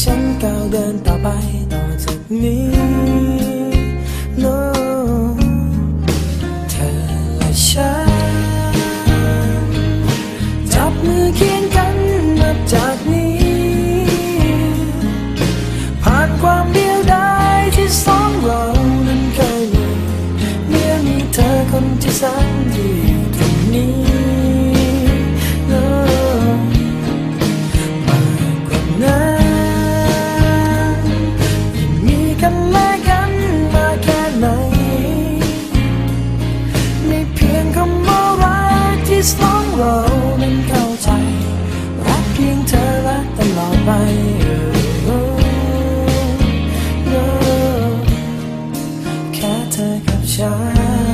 ฉันก้าวเดินต่อไปต่อจากนี้ no เธอและฉัน จับมือเคียงกันนับจากนี้ ผ่านความเดียวดายที่สองเรานั้นเคยมีเมื่อมีเธอคนที่แสนดีอยู่ตรงนี้ เธอกับฉัน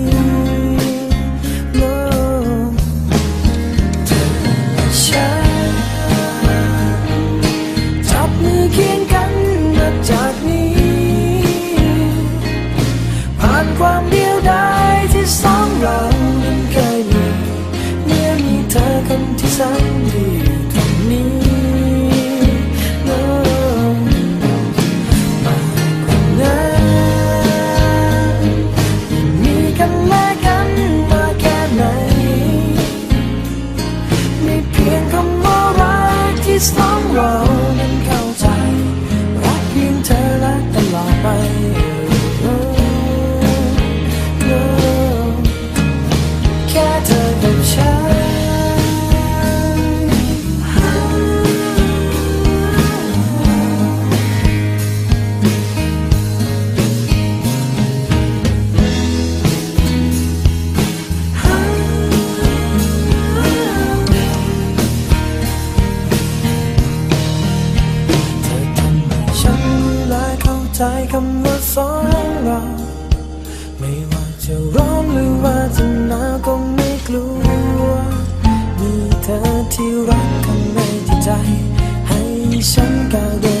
มีกั คำว่าสองเราไม่ว่าจะร้อนหรือว่าจะหนาวก็ไม่กลัว มีเธอที่รักข้างในจิตใจ ให้ฉันก้าวเดิน